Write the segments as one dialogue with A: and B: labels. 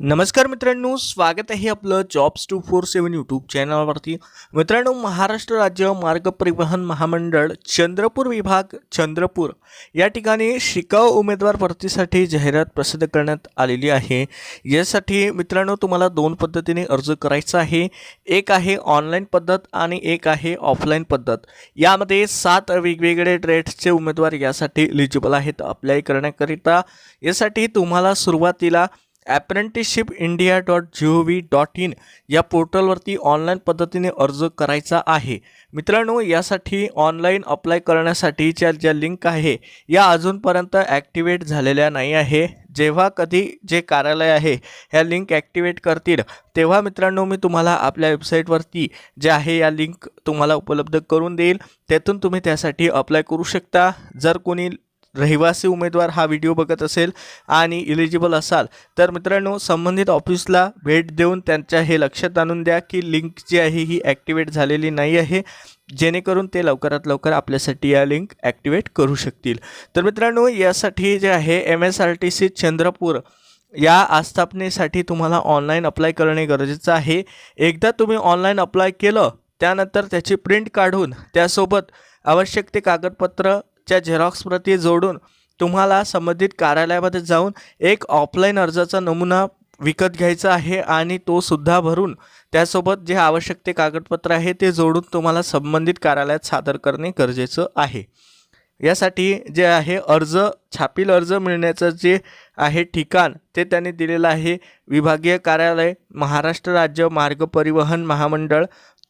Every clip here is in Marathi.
A: नमस्कार मित्रांनो स्वागत आहे आपलं jobs two four seven YouTube चॅनलवरती मित्रांनो महाराष्ट्र राज्य मार्ग परिवहन महामंडळ चंद्रपूर विभाग चंद्रपूर या ठिकाणी शिकाऊ उमेदवार भरतीसाठी जाहिरात प्रसिद्ध करण्यात आलेली आहे. यासाठी मित्रांनो तुम्हाला दोन पद्धतीने अर्ज करायचा आहे. एक आहे ऑनलाईन पद्धत आणि एक आहे ऑफलाईन पद्धत. यामध्ये सात वेगवेगळे ट्रेड्सचे उमेदवार यासाठी एलिजिबल आहेत अप्लाय करण्याकरिता यासाठी तुम्हाला सुरुवातीला apprenticeship India dot G O V dot in या पोर्टलवरती ऑनलाईन पद्धतीने अर्ज करायचा आहे. मित्रांनो यासाठी ऑनलाईन अप्लाय करण्यासाठीच्या ज्या लिंक आहे या अजूनपर्यंत ॲक्टिवेट झालेल्या नाही आहे. जेव्हा कधी जे कार्यालय आहे ह्या लिंक ॲक्टिवेट करतील तेव्हा मित्रांनो मी तुम्हाला आपल्या वेबसाईटवरती जे आहे या लिंक तुम्हाला उपलब्ध करून देईल. त्यातून तुम्ही त्यासाठी अप्लाय करू शकता. जर कोणी रहिवासी उमेदवार हा व्हिडिओ बघत असेल आणि इलिजिबल असाल तर मित्रांनो संबंधित ऑफिसला भेट देऊन त्यांच्या हे लक्षात आणून द्या की लिंक जी आहे ही ॲक्टिवेट झालेली नाही आहे. जेणेकरून ते लवकरात लवकर आपल्यासाठी या लिंक ॲक्टिवेट करू शकतील. तर मित्रांनो यासाठी जे आहे M S R T C Chandrapur या आस्थापनेसाठी तुम्हाला ऑनलाईन अप्लाय करणे गरजेचं आहे. एकदा तुम्ही ऑनलाईन अप्लाय केलं त्यानंतर त्याची प्रिंट काढून त्यासोबत आवश्यक ते कागदपत्र च्या झेरॉक्स प्रती जोडून तुम्हाला संबंधित कार्यालयामध्ये जाऊन एक ऑफलाईन अर्जाचा नमुना विकत घ्यायचा आहे आणि तो सुद्धा भरून त्यासोबत जे आवश्यक ते कागदपत्र आहे ते जोडून तुम्हाला संबंधित कार्यालयात सादर करणे गरजेचं आहे. यासाठी जे आहे अर्ज छापील अर्ज मिळण्याचं जे आहे ठिकाण ते त्यांनी दिलेलं आहे. विभागीय कार्यालय महाराष्ट्र राज्य मार्ग परिवहन महामंडळ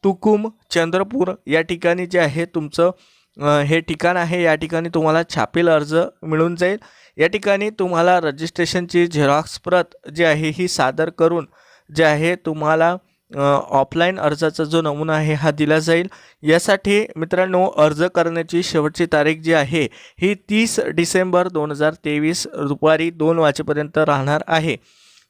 A: तुकुम चंद्रपूर या ठिकाणी जे आहे तुमचं हे ठिकाण आहे. या ठिकाणी तुम्हाला छापील अर्ज मिळून जाईल. या ठिकाणी तुम्हाला रजिस्ट्रेशनची झेरॉक्स प्रत जी आहे ही सादर करून जे आहे तुम्हाला ऑफलाईन अर्जाचा जो नमुना आहे हा दिला जाईल. यासाठी मित्रांनो अर्ज करण्याची शेवटची तारीख जी आहे ही तीस डिसेंबर दोन हजार तेवीस दुपारी दोन वाजेपर्यंत राहणार आहे.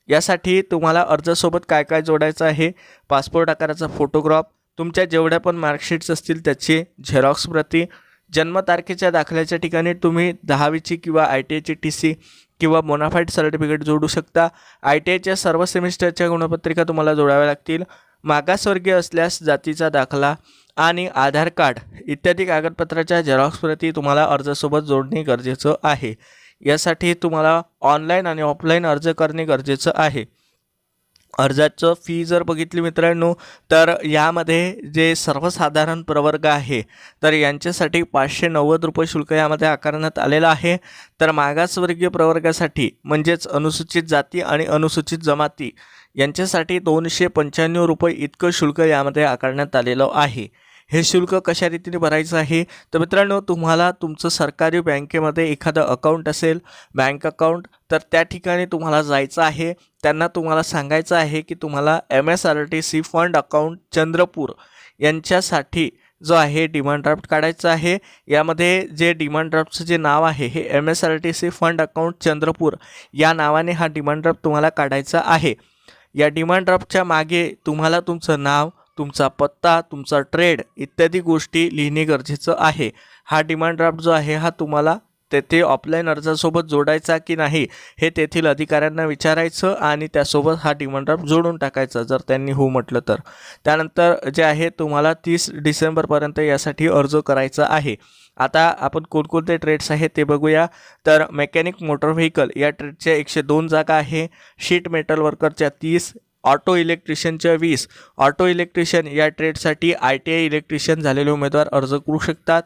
A: यासाठी तुम्हाला अर्जासोबत काय काय जोडायचं आहे पासपोर्ट आकाराचा फोटोग्राफ तुमच्या जेवढ्या पण मार्कशीट्स असतील त्याची झेरॉक्स प्रती. जन्मतारखेच्या दाखल्याच्या ठिकाणी तुम्ही दहावीची किंवा आय टी आयची टी सी किंवा मोनाफाईड सर्टिफिकेट जोडू शकता. आय टी आयच्या सर्व सेमिस्टरच्या गुणपत्रिका तुम्हाला जोडाव्या लागतील. मागासवर्गीय असल्यास जातीचा दाखला आणि आधार कार्ड इत्यादी कागदपत्राच्या झेरॉक्स प्रती तुम्हाला अर्जासोबत जोडणे गरजेचं आहे. यासाठी तुम्हाला ऑनलाईन आणि ऑफलाईन अर्ज करणे गरजेचं आहे. अर्जाचं फी जर बघितली मित्रांनो तर यामध्ये जे सर्वसाधारण प्रवर्ग आहे तर यांच्यासाठी पाचशे नव्वद रुपये शुल्क यामध्ये आकारण्यात आलेलं आहे. तर मागासवर्गीय प्रवर्गासाठी म्हणजेच अनुसूचित जाती आणि अनुसूचित जमाती यांच्यासाठी दोनशे पंच्याण्णव रुपये इतकं शुल्क यामध्ये आकारण्यात आलेलं आहे. हे शुल्क कशा रीतीने भरायचं आहे? तर मित्रांनो तुम्हाला तुमचं सरकारी बँकेमध्ये एखादं अकाउंट असेल बँक अकाउंट तर त्या ठिकाणी तुम्हाला जायचं आहे. त्यांना तुम्हाला सांगायचं आहे की तुम्हाला M S R T C fund account Chandrapur यांच्यासाठी जो आहे डिमांड ड्राफ्ट काढायचं आहे. यामध्ये जे डिमांड ड्राफ्टचं जे नाव आहे हे M S R T C fund account Chandrapur या नावाने हा डिमांड ड्राफ्ट तुम्हाला काढायचा आहे. या डिमांड ड्राफ्टच्या मागे तुम्हाला तुमचं नाव तुमचा पत्ता तुमचा ट्रेड इत्यादी गोष्टी लिहिणे गरजेचं आहे. हा डिमांड ड्राफ्ट जो आहे हा तुम्हाला तेथे ऑफलाईन अर्जासोबत जोडायचा की नाही हे तेथील अधिकाऱ्यांना विचारायचं आणि त्यासोबत हा डिमांड ड्राफ्ट जोडून टाकायचा जर त्यांनी हो म्हटलं तर. त्यानंतर जे आहे तुम्हाला तीस डिसेंबरपर्यंत यासाठी अर्ज करायचा आहे. आता आपण कोणकोणते ट्रेड्स आहेत ते बघूया. तर मेकॅनिक मोटर व्हेकल या ट्रेडच्या एकशे दोन जागा आहे. शीट मेटल वर्करच्या तीस ऑटो इलेक्ट्रिशियनच्या वीस. ऑटो इलेक्ट्रिशियन या ट्रेडसाठी आय टी आय इलेक्ट्रिशियन झालेले उमेदवार अर्ज करू शकतात.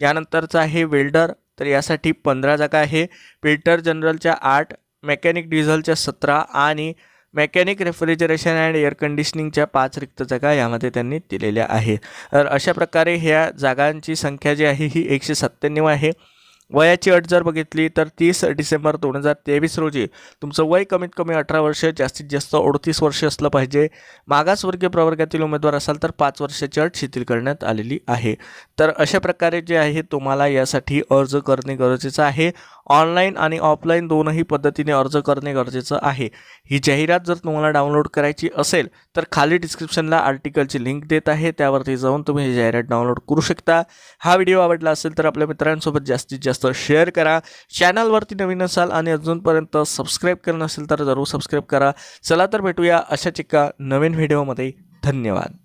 A: यानंतरचं आहे वेल्डर. तर यासाठी पंधरा जागा आहे. फिल्टर जनरलच्या आठ मेकॅनिक डिझेलच्या सतरा आणि मेकॅनिक रेफ्रिजरेशन अँड एअर कंडिशनिंगच्या पाच रिक्त जागा यामध्ये त्यांनी दिलेल्या आहेत. तर अशा प्रकारे ह्या जागांची संख्या जी आहे ही एकशे सत्त्याण्णव आहे. वयाची अट जर बघितली तर तीस डिसेंबर दोन हजार तेवीस रोजी तुमचं वय कमीत कमी अठरा वर्ष जास्तीत जास्त अडतीस वर्ष असलं पाहिजे. मागासवर्गीय प्रवर्गातील उमेदवार असाल तर पाच वर्षाची अट शिथिल करण्यात आलेली आहे. तर अशा प्रकारे जे आहे तुम्हाला यासाठी अर्ज करणे गरजेचं आहे. ऑनलाईन आणि ऑफलाईन दोनही पद्धतीने अर्ज करणे गरजेचं आहे. ही जाहिरात जर तुम्हाला डाउनलोड करायची असेल तर खाली डिस्क्रिप्शनला आर्टिकलची लिंक देत आहे. त्यावरती जाऊन तुम्ही ही जाहिरात डाउनलोड करू शकता. हा व्हिडिओ आवडला असेल तर आपल्या मित्रांसोबत जास्तीत जास्त शेअर करा. चॅनलवरती नवीन असाल आणि अजूनपर्यंत सबस्क्राईब करणं असेल तर जरूर सबस्क्राईब करा. चला तर भेटूया अशाच एका नवीन व्हिडिओमध्ये. धन्यवाद.